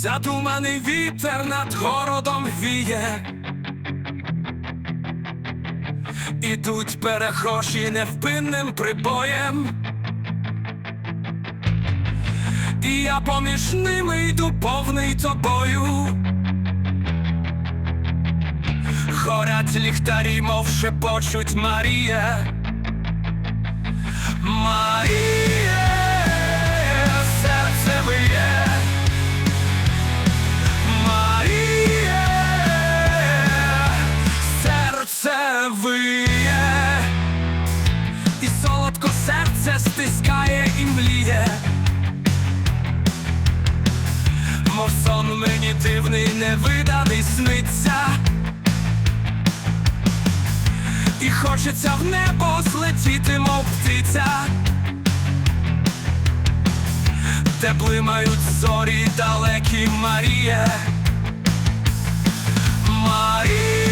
Задуманий вітер над городом віє. Ідуть перехожі невпинним прибоєм. І я поміж ними йду повний тобою. Горять ліхтарі, мов шепочуть Марія. Марія, мені дивний, невиданий сниться. І хочеться в небо злетіти, мов птиця, де блимають зорі далекі Марія. Марія,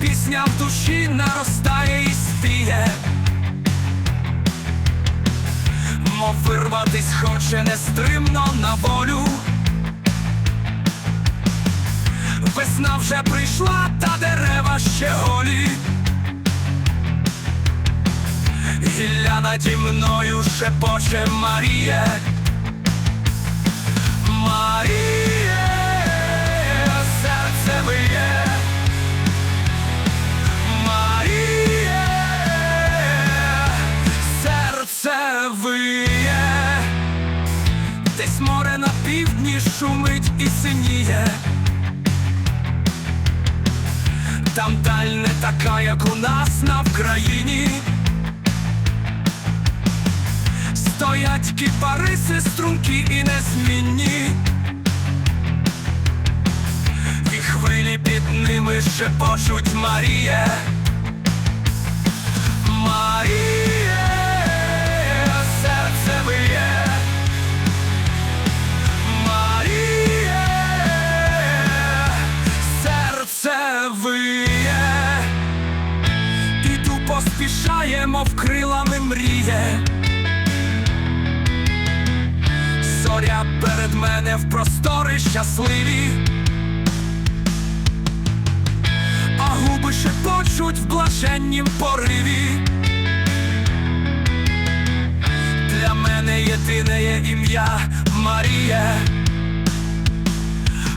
пісня в душі наростає і спіє. Мов вирватись хоче нестримно на волю. Весна вже прийшла, та дерева ще голі. Гілля наді мною шепоче Марія. Марія, Десь море на півдні шумить і синіє. Там даль не така, як у нас на Вкраїні. Стоять кіпариси стрункі і незмінні. І хвилі під ними шепочуть. Марія, поспішає, мов крилами мріє. Зоря перед мене в простори щасливі. А губи шепочуть в блаженнім пориві. Для мене єдине є ім'я Марія.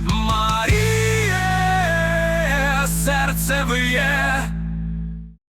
Марія, серце виє.